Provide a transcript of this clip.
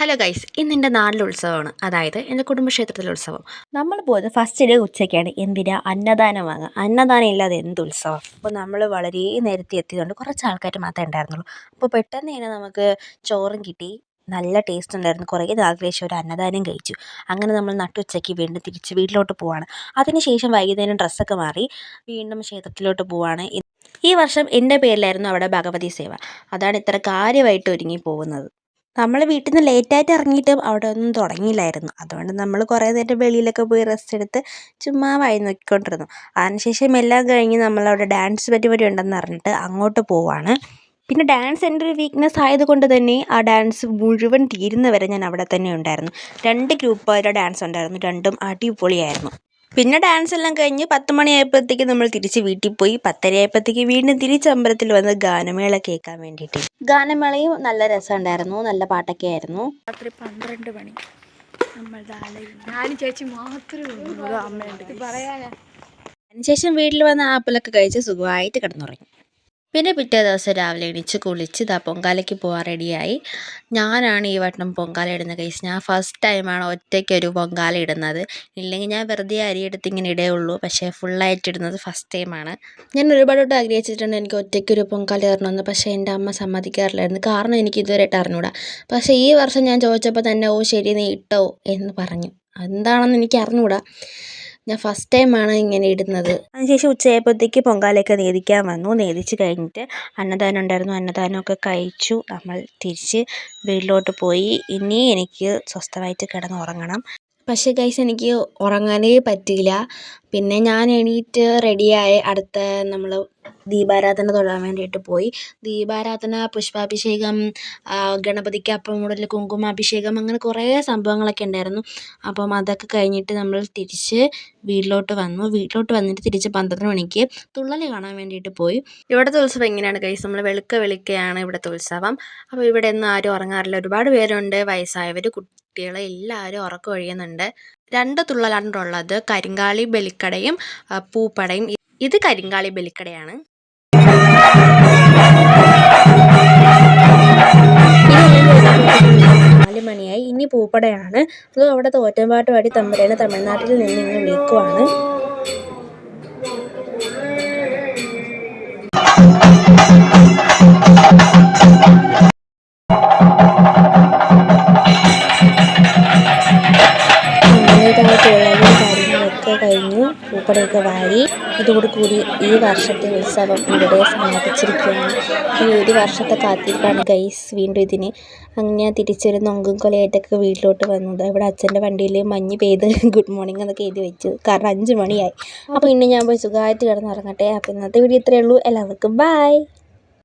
Hello guys ഇന്ന് എന്റെ നാട്ടിലെ ഉത്സവമാണ്. അതായത് എന്റെ കുടുംബക്ഷേത്രത്തിലെ ഉത്സവം. നമ്മൾ പോയത് ഫസ്റ്റ് ഡേ ഉച്ചയ്ക്കാണ്. എന്തിനാ? അന്നദാനം വാങ്ങുക അന്നദാനം ഇല്ലാതെ എന്ത് ഉത്സവം? അപ്പോൾ നമ്മൾ വളരെ നേരത്തെ എത്തിയതുകൊണ്ട് കുറച്ച് ആൾക്കാർ മാത്രമേ ഉണ്ടായിരുന്നുള്ളൂ. അപ്പോൾ പെട്ടെന്ന് തന്നെ നമുക്ക് ചോറും കിട്ടി. നല്ല ടേസ്റ്റ് ഉണ്ടായിരുന്നു. കുറേ ശേഷം ഒരു അന്നദാനം കഴിച്ചു. അങ്ങനെ നമ്മൾ നട്ടുച്ചയ്ക്ക് വീണ്ടും തിരിച്ച് വീട്ടിലോട്ട് പോവാണ്. അതിനുശേഷം വൈകുന്നേരം ഡ്രസ്സൊക്കെ മാറി വീണ്ടും ക്ഷേത്രത്തിലോട്ട് പോവാണ്. ഈ വർഷം എന്റെ പേരിലായിരുന്നു അവിടെ ഭഗവതി സേവ. അതാണ് ഇത്ര കാര്യമായിട്ട് ഒരുങ്ങി പോകുന്നത്. നമ്മൾ വീട്ടിൽ നിന്ന് ലേറ്റായിട്ട് ഇറങ്ങിയിട്ടും അവിടെ ഒന്നും തുടങ്ങിയില്ലായിരുന്നു. അതുകൊണ്ട് നമ്മൾ കുറേ നേരം വെളിയിലൊക്കെ പോയി റെസ്റ്റ് എടുത്ത് ചുമ്മാ വായി നോക്കിക്കൊണ്ടിരുന്നു. അതിനുശേഷം എല്ലാം കഴിഞ്ഞ് നമ്മളവിടെ ഡാൻസ് പരിപാടി ഉണ്ടെന്ന് അറിഞ്ഞിട്ട് അങ്ങോട്ട് പോവാണ്. പിന്നെ ഡാൻസ് എന്റെ ഒരു വീക്ക്നെസ് ആയതുകൊണ്ട് തന്നെ ആ ഡാൻസ് മുഴുവൻ തീരുന്നവരെ ഞാൻ അവിടെ തന്നെ ഉണ്ടായിരുന്നു. രണ്ട് ഗ്രൂപ്പുകാരുടെ ഡാൻസ് ഉണ്ടായിരുന്നു. രണ്ടും അടിപൊളിയായിരുന്നു. പിന്നെ ഡാൻസ് എല്ലാം കഴിഞ്ഞ് പത്ത് മണിയായപ്പോഴത്തേക്ക് നമ്മൾ തിരിച്ച് വീട്ടിൽ പോയി. പത്തരയായപ്പോഴത്തേക്ക് വീണ്ടും തിരിച്ച് അമ്പലത്തിൽ വന്ന് ഗാനമേള കേൾക്കാൻ വേണ്ടിയിട്ട്. ഗാനമേളയും നല്ല രസമുണ്ടായിരുന്നു. നല്ല പാട്ടൊക്കെ ആയിരുന്നു. രാത്രി പന്ത്രണ്ട് മണി. നമ്മൾ ഞാനും ചേച്ചി മാത്രമേ ഉള്ളൂ. അമ്മയുണ്ട്. പറയാനാ അതിനുശേഷം വീട്ടിൽ വന്ന് ആപ്പിളൊക്കെ കഴിച്ച് സുഖമായിട്ട് കിടന്നുറങ്ങി. പിന്നെ പിറ്റേ ദിവസം രാവിലെ എണീച്ച് കുളിച്ച് ഇതാ പൊങ്കാലയ്ക്ക് പോകാൻ റെഡിയായി. ഞാനാണ് ഈ വട്ടം പൊങ്കാല ഇടുന്ന കേസ് ഞാൻ ഫസ്റ്റ് ടൈമാണ് ഒറ്റയ്ക്ക് ഒരു പൊങ്കാല ഇടുന്നത്. ഇല്ലെങ്കിൽ ഞാൻ വെറുതെ അരിയെടുത്ത് ഇങ്ങനെ ഇടുകയുള്ളൂ പക്ഷേ ഫുള്ളായിട്ട് ഇടുന്നത് ഫസ്റ്റ് ടൈമാണ് ഞാൻ ഒരുപാട് ആഗ്രഹിച്ചിട്ടുണ്ട് എനിക്ക് ഒറ്റയ്ക്ക് ഒരു പൊങ്കാല ഇടണമെന്ന്. പക്ഷേ എന്റെ അമ്മ സമ്മതിക്കാറില്ലായിരുന്നു. കാരണം എനിക്ക് ഇതുവരെയായിട്ട് അറിഞ്ഞൂടാ. പക്ഷേ ഈ വർഷം ഞാൻ ചോദിച്ചപ്പോൾ തന്നെ ഓ ശരി നീ ഇട്ടോ? എന്ന് പറഞ്ഞു. എന്താണെന്ന് എനിക്ക് അറിഞ്ഞൂടാ. ഞാൻ ഫസ്റ്റ് ടൈമാണ് ഇങ്ങനെ ഇടുന്നത്. അതിനുശേഷം ഉച്ചയായപ്പോഴത്തേക്ക് പൊങ്കാലയൊക്കെ നേദിക്കാൻ വന്നു. നേദിച്ച് കഴിഞ്ഞിട്ട് അന്നദാനം ഉണ്ടായിരുന്നു. അന്നദാനമൊക്കെ കഴിച്ചു. നമ്മൾ തിരിച്ച് വീട്ടിലോട്ട് പോയി. ഇനി എനിക്ക് സ്വസ്ഥമായിട്ട് കിടന്ന് ഉറങ്ങണം. പക്ഷേ ഗൈസ് എനിക്ക് ഉറങ്ങാനേ പറ്റിയില്ല. പിന്നെ ഞാൻ എണീറ്റ് റെഡിയായി അടുത്ത നമ്മൾ ദീപാരാധന തൊഴാൻ വേണ്ടിയിട്ട് പോയി. ദീപാരാധന പുഷ്പാഭിഷേകം ഗണപതിക്ക് അപ്പം മൂടൽ കുങ്കുമാഭിഷേകം അങ്ങനെ കുറേ സംഭവങ്ങളൊക്കെ ഉണ്ടായിരുന്നു. അപ്പം അതൊക്കെ കഴിഞ്ഞിട്ട് നമ്മൾ തിരിച്ച് വീട്ടിലോട്ട് വന്നു. വീട്ടിലോട്ട് വന്നിട്ട് തിരിച്ച് പന്ത്രണ്ട് മണിക്ക് തുള്ളൽ കാണാൻ വേണ്ടിയിട്ട് പോയി. ഇവിടുത്തെ ഉത്സവം എങ്ങനെയാണ് കഴിച്ചത് നമ്മൾ വെളുക്ക വെളുക്കയാണ് ഇവിടുത്തെ ഉത്സവം. അപ്പോൾ ഇവിടെ ഒന്നും ആരും ഉറങ്ങാറില്ല. ഒരുപാട് പേരുണ്ട്. വയസ്സായവർ കുട്ടികൾ എല്ലാവരും ഉറക്കം ഒഴിയുന്നുണ്ട്. രണ്ട് തുള്ളലാണ് ഉള്ളത്. കരിങ്കാളി ബലിക്കടയും പൂപ്പടയും. ഇത് കരിങ്കാളി ബലിക്കടയാണ്. നാല് മണിയായി ഇനി പൂപ്പടയാണ്. അത് അവിടെ തോറ്റമ്പാട്ട് പാടി തമ്പുരാനെ തമിഴ്നാട്ടിൽ നിന്ന് ഇങ്ങനെ വിളിക്കുവാണ്. കാര്യങ്ങളൊക്കെ കഴിഞ്ഞു പൂക്കടയൊക്കെ വാരി ഇതോടുകൂടി ഈ വർഷത്തെ ഉത്സവം ഇവിടെ സമാപിച്ചിരിക്കുകയാണ്. ഈ ഒരു വർഷത്തെ കാത്തിരിപ്പാണ് ഗൈസ് വീണ്ടും ഇതിന് അങ്ങനെ തിരിച്ചൊരു നൊങ്കും കൊലയായിട്ടൊക്കെ വീട്ടിലോട്ട് വന്നത്. ഇവിടെ അച്ഛന്റെ വണ്ടിയിൽ മഞ്ഞ് പെയ്ത് ഗുഡ് മോർണിംഗ് എന്നൊക്കെ എഴുതി വെച്ചു. കാരണം അഞ്ച് മണിയായി. അപ്പോൾ ഇന്ന് ഞാൻ പോയി സുഖമായിട്ട് കിടന്നുറങ്ങട്ടെ. അപ്പോൾ ഇന്നത്തെ വീഡിയോ ഇത്രയേ ഉള്ളൂ. എല്ലാവർക്കും ബായ്